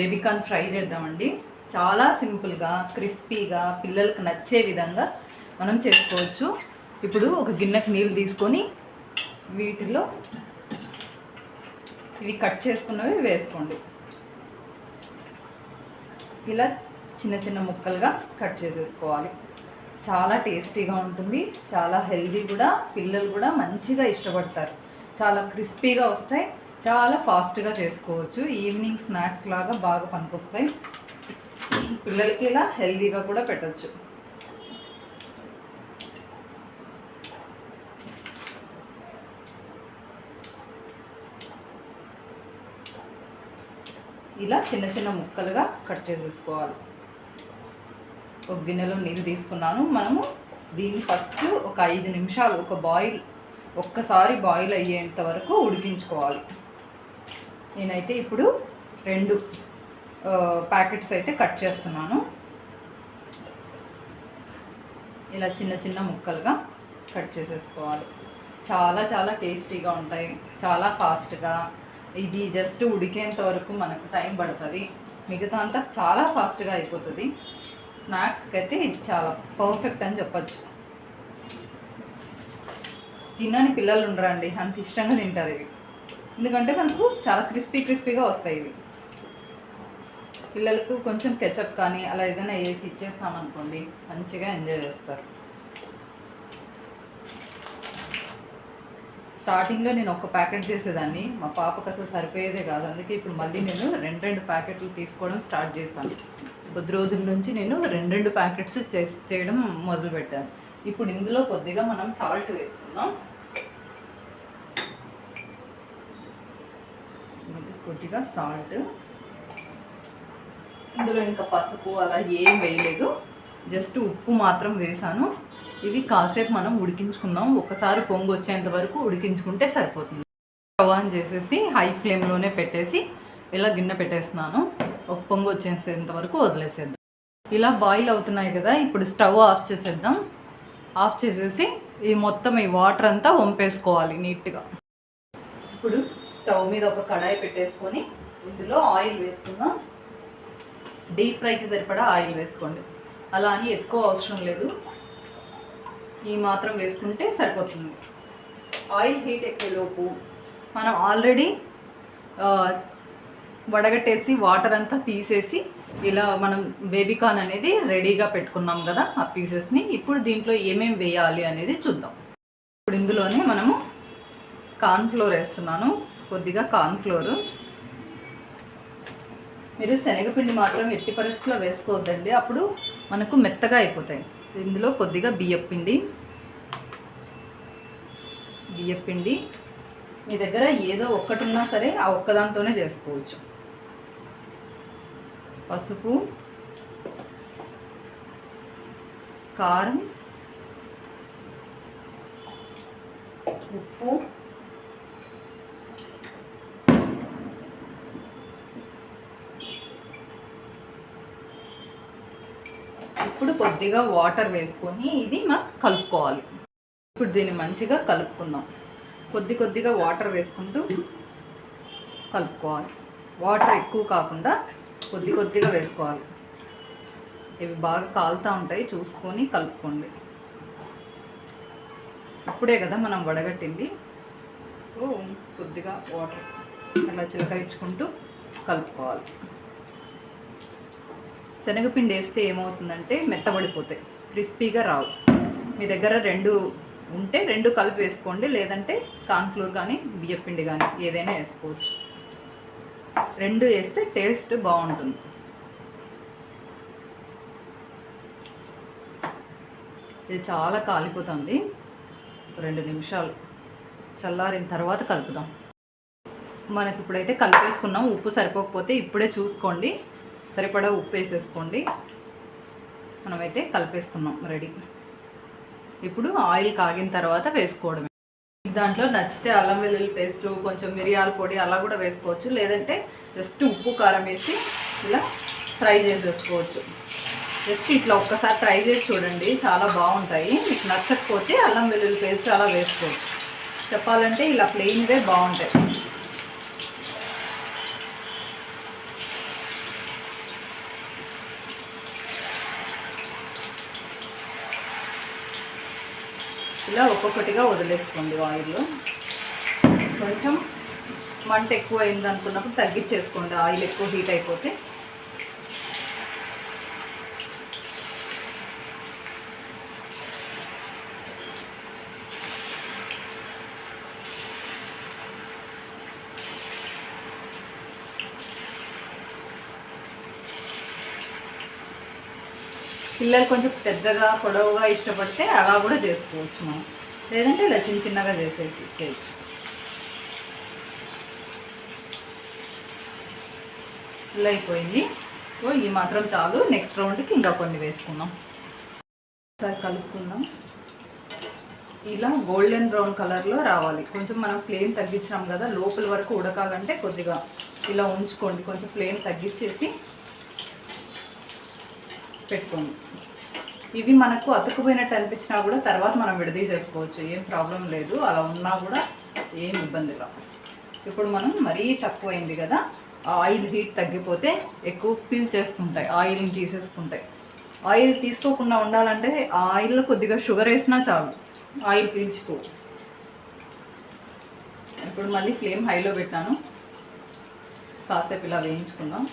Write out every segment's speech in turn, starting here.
ఇప్పుడైతే baby corn fry చేద్దామండి. చాలా సింపుల్గా క్రిస్పీగా పిల్లలకు నచ్చే విధంగా మనం చేసుకోవచ్చు. ఇప్పుడు ఒక గిన్నెకి నీళ్ళు తీసుకొని వీటిలో ఇవి కట్ చేసుకున్నవి వేసుకోండి. ఇలా చిన్న చిన్న ముక్కలుగా కట్ చేసేసుకోవాలి. చాలా టేస్టీగా ఉంటుంది. చాలా హెల్దీ కూడా. పిల్లలు కూడా మంచిగా ఇష్టపడతారు. చాలా క్రిస్పీగా వస్తాయి. చాలా ఫాస్ట్గా చేసుకోవచ్చు. ఈవినింగ్ స్నాక్స్ లాగా బాగా పనికొస్తాయి. పిల్లలకి ఇలా హెల్దీగా కూడా పెట్టచ్చు. ఇలా చిన్న చిన్న ముక్కలుగా కట్ చేసేసుకోవాలి. ఒక గిన్నెలో నీళ్ళు తీసుకున్నాను. మనము దీన్ని ఫస్ట్ ఒక ఐదు నిమిషాలు ఒక బాయిల్ ఒక్కసారి బాయిల్ అయ్యేంత వరకు ఉడికించుకోవాలి. నేనైతే ఇప్పుడు రెండు ప్యాకెట్స్ అయితే కట్ చేస్తున్నాను. ఇలా చిన్న చిన్న ముక్కలుగా కట్ చేసేసుకోవాలి. చాలా చాలా టేస్టీగా ఉంటాయి. చాలా ఫాస్ట్గా. ఇది జస్ట్ ఉడికేంత వరకు మనకు టైం పడుతుంది. మిగతా అంతా చాలా ఫాస్ట్గా అయిపోతుంది. స్నాక్స్కి అయితే ఇది చాలా పర్ఫెక్ట్ అని చెప్పచ్చు. తినని పిల్లలు ఉండరండి. అంత ఇష్టంగా తింటారు ఇవి. ఎందుకంటే మనకు చాలా క్రిస్పీ క్రిస్పీగా వస్తాయి ఇవి. పిల్లలకు కొంచెం కెచప్ కానీ అలా ఏదైనా వేసి ఇచ్చేస్తామనుకోండి మంచిగా ఎంజాయ్ చేస్తారు. స్టార్టింగ్లో నేను ఒక ప్యాకెట్ చేసేదాన్ని మా పాపకు అసలు సరిపోయేదే కాదు. అందుకే ఇప్పుడు మళ్ళీ నేను రెండు రెండు ప్యాకెట్లు తీసుకోవడం స్టార్ట్ చేశాను. కొద్ది రోజుల నుంచి నేను రెండు రెండు ప్యాకెట్స్ చేయడం మొదలుపెట్టాను. ఇప్పుడు ఇందులో కొద్దిగా మనం సాల్ట్ వేసుకుందాం ఇది కొద్దిగా సాల్ట్. ఇందులో ఇంకా పసుపు అలా ఏం వేయలేదు. జస్ట్ ఉప్పు మాత్రం వేసాను. ఇవి కాసేపు మనం ఉడికించుకుందాం. ఒకసారి పొంగు వచ్చేంత వరకు ఉడికించుకుంటే సరిపోతుంది. స్టవ్ ఆన్ చేసేసి హై ఫ్లేమ్లోనే పెట్టేసి ఇలా గిన్నె పెట్టేస్తున్నాను. ఒక పొంగు వచ్చేసేంత వరకు వదిలేసేద్దాం. ఇలా బాయిల్ అవుతున్నాయి కదా ఇప్పుడు స్టవ్ ఆఫ్ చేసేద్దాం. ఆఫ్ చేసేసి ఈ మొత్తం ఈ వాటర్ అంతా వంపేసుకోవాలి నీట్గా. ఇప్పుడు స్టవ్ మీద ఒక కడాయి పెట్టేసుకొని ఇందులో ఆయిల్ వేసుకుందాం. డీప్ ఫ్రైకి సరిపడా ఆయిల్ వేసుకోండి. అలా అని ఎక్కువ అవసరం లేదు. ఈ మాత్రం వేసుకుంటే సరిపోతుంది. ఆయిల్ హీట్ ఎక్కేలోపు మనం ఆల్రెడీ వడగట్టేసి వాటర్ అంతా తీసేసి ఇలా మనం బేబీకాన్ అనేది రెడీగా పెట్టుకున్నాం కదా ఆ పీసెస్ని. ఇప్పుడు దీంట్లో ఏమేమి వేయాలి అనేది చూద్దాం. ఇప్పుడు ఇందులోనే మనము కార్న్ఫ్లోర్ వేస్తున్నాను. కొద్దిగా కార్న్ఫ్లోరు మీరు శనగపిండి మాత్రం ఎట్టి పరిస్థితుల్లో వేసుకోవద్దండి. అప్పుడు మనకు మెత్తగా అయిపోతాయి. ఇందులో కొద్దిగా బియ్యపిండి బియ్యపిండి మీ దగ్గర ఏదో ఒక్కటి ఉన్నా సరే ఆ ఒక్కదాంతోనే చేసుకోవచ్చు. పసుపు. కారం. ఉప్పు. ఇప్పుడు కొద్దిగా వాటర్ వేసుకొని ఇది మనం కలుపుకోవాలి. ఇప్పుడు దీన్ని మంచిగా కలుపుకుందాం. కొద్ది కొద్దిగా వాటర్ వేసుకుంటూ కలుపుకోవాలి. వాటర్ ఎక్కువ కాకుండా కొద్ది కొద్దిగా వేసుకోవాలి. ఇవి బాగా కాలుతూ ఉంటాయి చూసుకొని కలుపుకోండి. ఇప్పుడే కదా మనం వడగట్టింది. సో కొద్దిగా వాటర్ అలా చిలకరించుకుంటూ కలుపుకోవాలి. శనగపిండి వేస్తే ఏమవుతుందంటే మెత్తబడిపోతాయి. క్రిస్పీగా రావు. మీ దగ్గర రెండు ఉంటే రెండు కలిపి వేసుకోండి. లేదంటే కాన్ఫ్లోర్ కానీ బియ్యపిండి కానీ ఏదైనా వేసుకోవచ్చు. రెండు వేస్తే టేస్ట్ బాగుంటుంది. ఇది చాలా కాలిపోతుంది. రెండు నిమిషాలు చల్లారిన తర్వాత కలుపుదాం. మనకి ఇప్పుడైతే కలిపేసుకున్నాం. ఉప్పు సరిపోకపోతే ఇప్పుడే చూసుకోండి. సరిపడా ఉప్పు వేసేసుకోండి. మనమైతే కలిపేసుకున్నాం రెడీ. ఇప్పుడు ఆయిల్ కాగిన తర్వాత వేసుకోవడమే. దాంట్లో నచ్చితే అల్లం వెల్లుల్లి పేస్ట్ కొంచెం మిరియాల పొడి అలా కూడా వేసుకోవచ్చు. లేదంటే జస్ట్ ఉప్పు కారం వేసి ఇలా ఫ్రై చేసేసుకోవచ్చు. జస్ట్ ఇట్లా ఒక్కసారి ట్రై చేసి చూడండి. చాలా బాగుంటాయి. మీకు నచ్చకపోతే అల్లం వెల్లుల్లి పేస్ట్ అలా వేసుకోవచ్చు. చెప్పాలంటే ఇలా ప్లెయిన్వే బాగుంటాయి. ఇలా ఒక్కొక్కటిగా వదిలేసుకోండి ఆయిల్లో కొంచెం మంట ఎక్కువ అయింది అనుకున్నప్పుడు తగ్గించేసుకోండి. ఆయిల్ ఎక్కువ హీట్ అయిపోతే పిల్లలు కొంచెం పెద్దగా పొడవుగా ఇష్టపడితే అలా కూడా చేసుకోవచ్చు మనం. లేదంటే ఇలా చిన్న చిన్నగా చేసేసి చేయొచ్చు. ఇలా అయిపోయింది. సో ఈ మాత్రం చాలు. నెక్స్ట్ రౌండ్కి ఇంకా కొన్ని వేసుకుందాం. ఒకసారి కలుపుకుందాం. ఇలా గోల్డెన్ బ్రౌన్ కలర్లో రావాలి. కొంచెం మనం ఫ్లేమ్ తగ్గించినాం కదా లోపల వరకు ఉడకాలంటే కొద్దిగా ఇలా ఉంచుకోండి. కొంచెం ఫ్లేమ్ తగ్గించేసి పెట్టుకోండి. ఇవి మనకు అతుకుపోయినట్టు అనిపించినా కూడా తర్వాత మనం విడదీసేసుకోవచ్చు. ఏం ప్రాబ్లం లేదు. అలా ఉన్నా కూడా ఏం ఇబ్బంది రాదు ఇప్పుడు మనం మరీ తక్కువైంది కదా ఆ ఆయిల్ హీట్ తగ్గిపోతే ఎక్కువ పీల్ చేసుకుంటాయి ఆయిల్ని తీసేసుకుంటాయి. ఆయిల్ తీసుకోకుండా ఉండాలంటే ఆయిల్లో కొద్దిగా షుగర్ వేసినా చాలు. ఆయిల్ పీల్చుకో. ఇప్పుడు మళ్ళీ ఫ్లేమ్ హైలో పెట్టాను. కాసేపు ఇలా వేయించుకుందాం.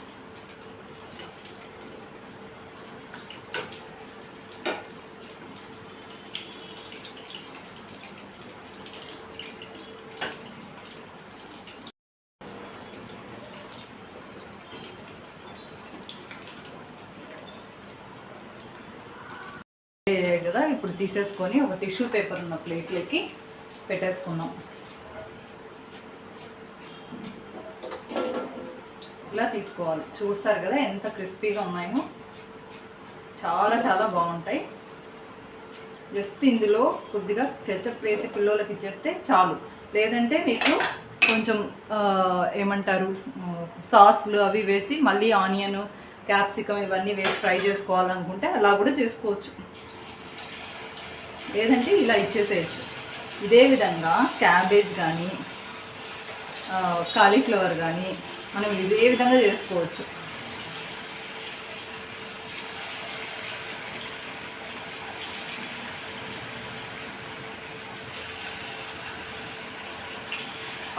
కదా? ఇప్పుడు తీసేసుకొని ఒక టిష్యూ పేపర్ ఉన్న ప్లేట్లకి పెట్టేసుకున్నాం. ఇలా తీసుకోవాలి. చూస్తారు కదా ఎంత క్రిస్పీగా ఉన్నాయో? చాలా చాలా బాగుంటాయి. జస్ట్ ఇందులో కొద్దిగా కెచప్ వేసి పిల్లలకి ఇచ్చేస్తే చాలు. లేదంటే మీకు కొంచెం ఏమంటారు సాస్లు అవి వేసి మళ్ళీ ఆనియన్ క్యాప్సికమ్ ఇవన్నీ వేసి ఫ్రై చేసుకోవాలనుకుంటే అలా కూడా చేసుకోవచ్చు. లేదంటే ఇలా ఇచ్చేసేయచ్చు. ఇదే విధంగా క్యాబేజ్ కానీ కాలీఫ్లవర్ కానీ మనం ఇదే విధంగా చేసుకోవచ్చు.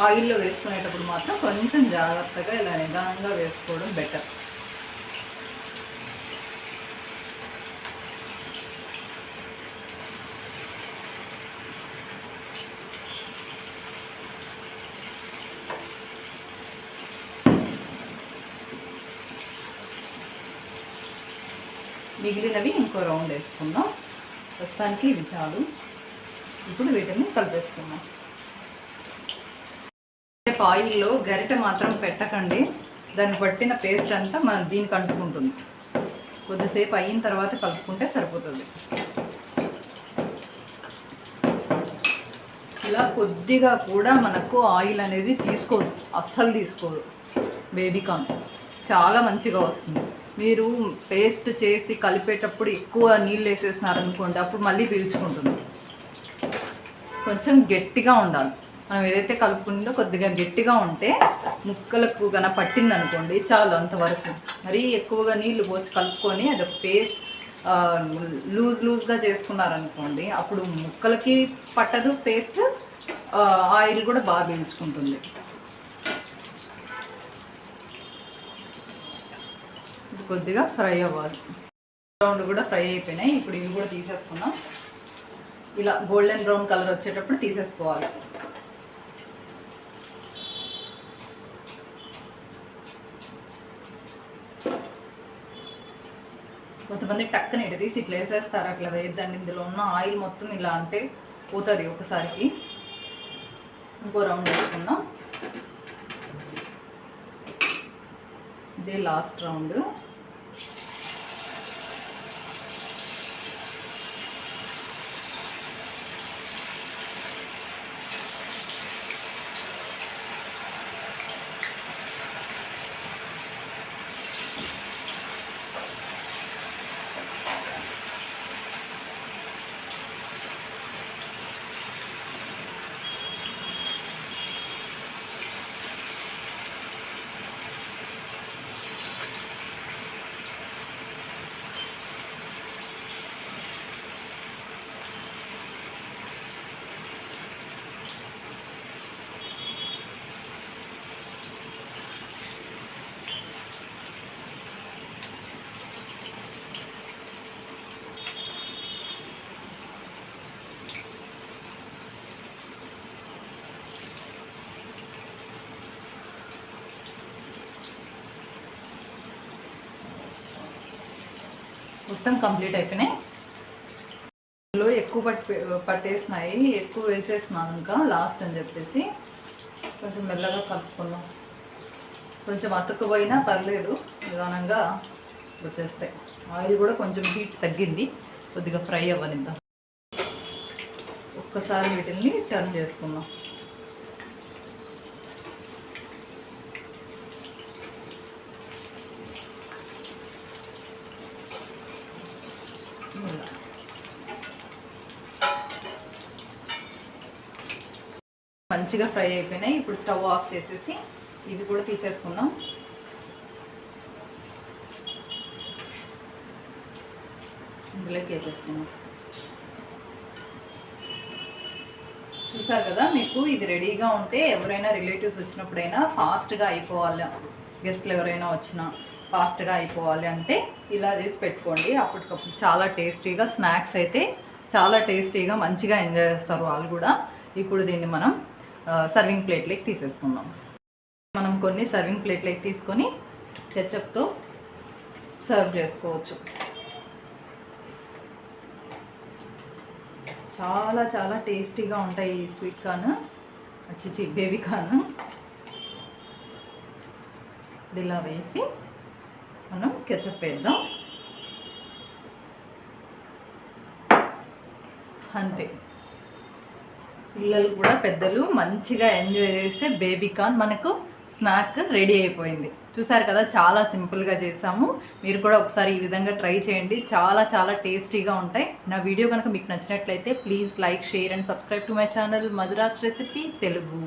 ఆయిల్లో వేసుకునేటప్పుడు మాత్రం కొంచెం జాగ్రత్తగా ఇలా నిదానంగా వేసుకోవడం బెటర్. మిగిలినవి ఇంకో రౌండ్ వేసుకుందాం. ప్రస్తుతానికి ఇవి చాలు. ఇప్పుడు వీటిని కలిపేసుకుందాం. రేపు ఆయిల్లో గరిటె మాత్రం పెట్టకండి. దాన్ని పట్టిన పేస్ట్ అంతా మనం దీనికి అంటుకుంటుంది. కొద్దిసేపు అయిన తర్వాత కలుపుకుంటే సరిపోతుంది. ఇలా కొద్దిగా కూడా మనకు ఆయిల్ అనేది తీసుకోదు. అస్సలు తీసుకోదు. బేబీకాన్ చాలా మంచిగా వస్తుంది. మీరు పేస్ట్ చేసి కలిపేటప్పుడు ఎక్కువ నీళ్ళు వేసేసినారనుకోండి అప్పుడు మళ్ళీ పీల్చుకుంటుంది. కొంచెం గట్టిగా ఉండాలి. మనం ఏదైతే కలుపుకుందో కొద్దిగా గట్టిగా ఉంటే ముక్కలకు గన పట్టింది అనుకోండి చాలు అంతవరకు. మరీ ఎక్కువగా నీళ్ళు పోసి కలుపుకొని అది పేస్ట్ లూజ్ లూజ్గా చేసుకున్నారనుకోండి అప్పుడు ముక్కలకి పట్టదు పేస్ట్ ఆయిల్ కూడా బాగా పీల్చుకుంటుంది. కొద్దిగా ఫ్రై అవ్వాలి. రౌండ్ కూడా ఫ్రై అయిపోయినాయి. ఇప్పుడు ఇవి కూడా తీసేసుకుందాం. ఇలా గోల్డెన్ బ్రౌన్ కలర్ వచ్చేటప్పుడు తీసేసుకోవాలి. కొంతమంది టక్కన ఇటు తీసి ఇట్లా వేసేస్తారు. అట్లా వేద్దండి ఇందులో ఉన్న ఆయిల్ మొత్తం ఇలా అంటే పోతుంది ఒకసారికి. ఇంకో రౌండ్ వేసుకుందాం. ఇదే లాస్ట్ రౌండ్. మొత్తం కంప్లీట్ అయిపోయినాయి. ఇందులో ఎక్కువ పట్టి పట్టేసినాయి. ఎక్కువ వేసేసినాను ఇంకా లాస్ట్ అని చెప్పేసి. కొంచెం మెల్లగా కలుపుకున్నాం. కొంచెం అతుక్కుపోయినా పర్లేదు. నిదానంగా వచ్చేస్తాయి. ఆయిల్ కూడా కొంచెం హీట్ తగ్గింది. కొద్దిగా ఫ్రై అవ్వనిద్దాం. ఒక్కసారి వీటిని టర్న్ చేసుకుందాం ఇలా. మంచిగా ఫ్రై అయిపోయినాయి. ఇప్పుడు స్టవ్ ఆఫ్ చేసేసి ఇవి కూడా తీసేసుకుందాం. ఇందులోకి వేసేసుకుందాం. చూసారు కదా మీకు ఇది రెడీగా ఉంటే ఎవరైనా రిలేటివ్స్ వచ్చినప్పుడైనా ఫాస్ట్గా అయిపోవాలి. గెస్ట్లు ఎవరైనా వచ్చినా ఫాస్ట్గా అయిపోవాలి అంటే ఇలా చేసి పెట్టుకోండి. అప్పటికప్పుడు చాలా టేస్టీగా స్నాక్స్ అయితే చాలా టేస్టీగా మంచిగా ఎంజాయ్ చేస్తారు వాళ్ళు కూడా. ఇప్పుడు దీన్ని మనం సర్వింగ్ ప్లేట్లోకి తీసేసుకుందాం. మనం కొన్ని సర్వింగ్ ప్లేట్లోకి తీసుకొని కెచప్తో సర్వ్ చేసుకోవచ్చు. చాలా చాలా టేస్టీగా ఉంటాయి ఈ స్వీట్ కార్న్. చిచి బేబీ కార్న్. ఇలా వేసి మనం కెచప్ వేద్దాం. అంతే. పిల్లలు కూడా పెద్దలు మంచిగా ఎంజాయ్ చేసే బేబీ కార్న్ మనకు స్నాక్ రెడీ అయిపోయింది. చూసారు కదా చాలా సింపుల్గా చేసాము. మీరు కూడా ఒకసారి ఈ విధంగా ట్రై చేయండి. చాలా చాలా టేస్టీగా ఉంటాయి. నా వీడియో కనుక మీకు నచ్చినట్లయితే please like share and subscribe to my channel Madhuras recipe Telugu.